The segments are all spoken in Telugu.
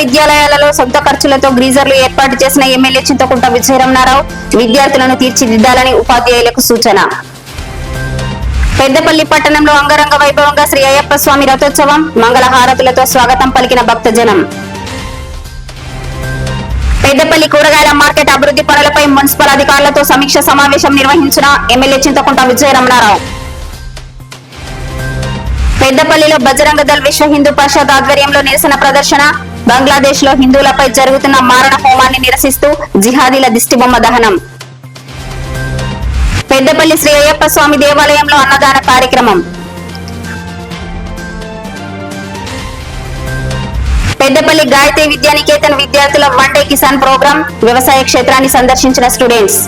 విద్యాలయాలలో సొంత ఖర్చులతో గ్రీజర్లు ఏర్పాటు చేసిన ఎమ్మెల్యే చింతకుంట విజయరమణారావు విద్యార్థులను తీర్చిదిద్దాలని ఉపాధ్యాయులకు సూచన. పెద్దపల్లి పట్టణంలో అంగరంగ వైభవంగా శ్రీ అయ్యప్ప స్వామి రథోత్సవం మంగళహారతులతో స్వాగతం పలికిన భక్తజనం. పెద్దపల్లి కూరగాయల మార్కెట్ అభివృద్ధి పనులపై మున్సిపల్ అధికారులతో సమీక్ష సమావేశం నిర్వహించిన ఎమ్మెల్యే చింతకుంట విజయరమణారావు. పెద్దపల్లిలో బజరంగ దళ్ విశ్వ హిందూ పరిషత్ ఆధ్వర్యంలో నిరసన ప్రదర్శన బంగ్లాదేశ్లో హిందువులపై జరుగుతున్న మారణ హోమాన్ని నిరసిస్తూ జిహాదీల దిష్టిబొమ్మ దహనం. పెద్దపల్లి శ్రీ అయ్యప్ప స్వామి దేవాలయంలో అన్నదాన కార్యక్రమం. పెద్దపల్లి గాయత్రి విద్యానికేతన్ విద్యార్థుల వన్ డే కిసాన్ ప్రోగ్రాం వ్యవసాయ క్షేత్రాన్ని సందర్శించిన స్టూడెంట్స్.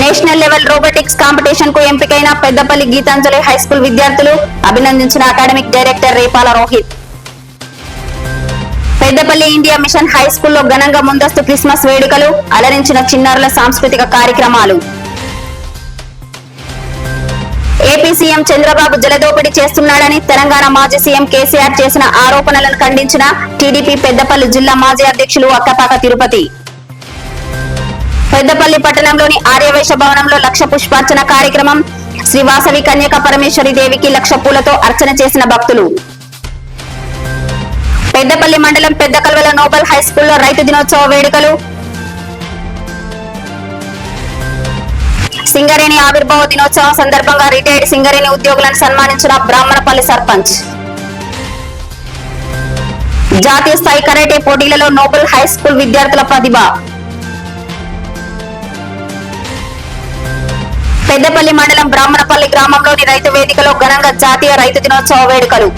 నేషనల్ లెవెల్ రోబోటిక్స్ కాంపిటీషన్కు ఎంపికైన పెద్దపల్లి గీతాంజలి హై స్కూల్ విద్యార్థులు అభినందించిన academic director Repala Rohit. Peddapalli India mission high స్కూల్లో ఘనంగా ముందస్తు క్రిస్మస్ వేడుకలు అలరించిన చిన్నారుల సాంస్కృతిక కార్యక్రమాలు. ఏపీ సీఎం చంద్రబాబు జలదోపిడీ చేస్తున్నాడని తెలంగాణ మాజీ సీఎం కేసీఆర్ చేసిన ఆరోపణలను ఖండించిన టీడీపీ పెద్దపల్లి జిల్లా మాజీ అధ్యక్షులు అక్కపాక తిరుపతి. పెద్దపల్లి పట్టణంలోని ఆర్యవైశ్య భవనంలో లక్ష పుష్పార్చన కార్యక్రమం శ్రీ వాసవి కన్యక పరమేశ్వరి దేవికి లక్ష పూలతో అర్చన చేసిన భక్తులు. పెద్దపల్లి మండలం పెద్ద కల్వల నోబల్ హై స్కూల్లో రైతు దినోత్సవ వేడుకలు. సింగరేణి ఆవిర్భావ దినోత్సవం సందర్భంగా రిటైర్డ్ సింగరేణి ఉద్యోగులను సన్మానించిన బ్రాహ్మణపల్లి సర్పంచ్. జాతీయ స్థాయి కరాటే పోటీలలో నోబెల్ హై స్కూల్ విద్యార్థుల ప్రతిభ. పెద్దపల్లి మండలం బ్రాహ్మణపల్లి గ్రామంలోని రైతు వేదికలో ఘనంగా జాతీయ రైతు దినోత్సవ వేడుకలు.